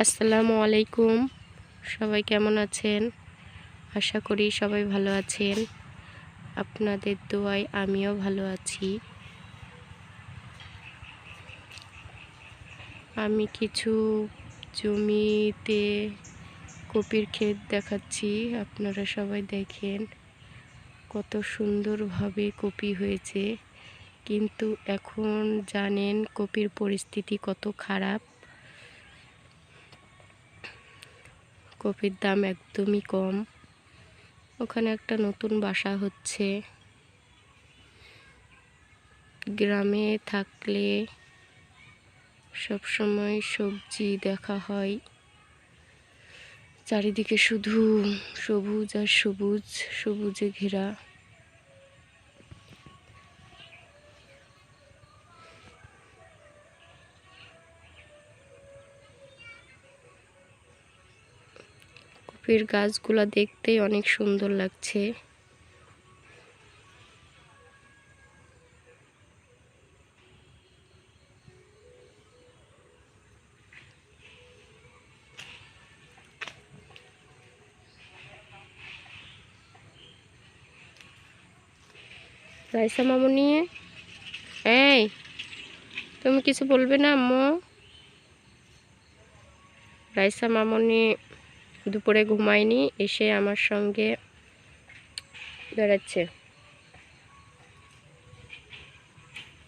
আসসালামু আলাইকুম। সবাই কেমন আছেন? আশা করি সবাই ভালো আছেন। আপনাদের দোয়ায় আমিও ভালো আছি। আমি কিছু জমিতে কপির ক্ষেত দেখাচ্ছি, আপনারা সবাই দেখেন। কত সুন্দরভাবে কপি হয়েছে। কিন্তু এখন জানেন কপির পরিস্থিতি কত খারাপ। কপির দাম একদমই কম। ওখানে একটা নতুন বাসা হচ্ছে। গ্রামে থাকলে সব সময় সবজি দেখা হয়। চারিদিকে শুধু সবুজ আর সবুজ, সবুজে ঘেরা। কপির গাছগুলা দেখতেই অনেক সুন্দর লাগছে। রাইসা মামুনি, এই, তুমি কিছু বলবে না, আম্মু? রাইসা মামুনি দুপুরে ঘুমায়নি এসে আমার সঙ্গে বেড়াচ্ছে।